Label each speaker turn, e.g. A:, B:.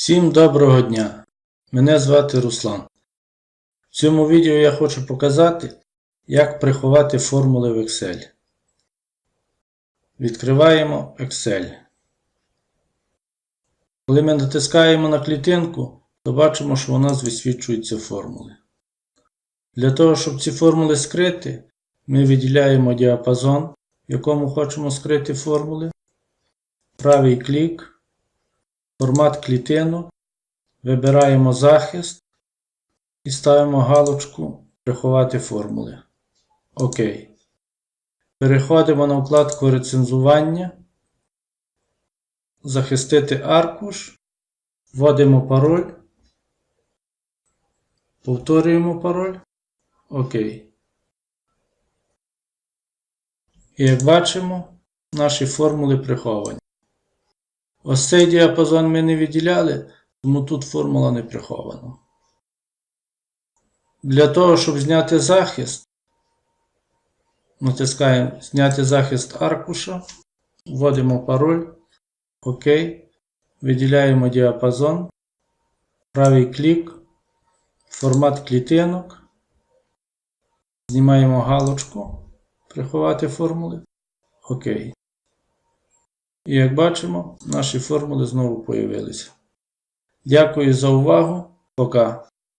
A: Всім доброго дня! Мене звати Руслан. В цьому відео я хочу показати, як приховати формули в Excel. Відкриваємо Excel. Коли ми натискаємо на клітинку, то бачимо, що у нас висвічуються формули. Для того, щоб ці формули скрити, ми виділяємо діапазон, в якому хочемо скрити формули. Правий клік, формат клітинок. Вибираємо захист і ставимо галочку Приховати формули. ОК. Переходимо на вкладку рецензування. Захистити аркуш. Вводимо пароль. Повторюємо пароль. ОК. І як бачимо, наші формули приховані. Ось цей діапазон ми не виділяли. Тому тут формула не прихована. Для того, щоб зняти захист, натискаємо Зняти захист аркуша, вводимо пароль, ОК, виділяємо діапазон, правий клік, формат клітинок, знімаємо галочку, приховати формули, ОК. І як бачимо, наші формули знову появилися. Дякую за увагу. Пока.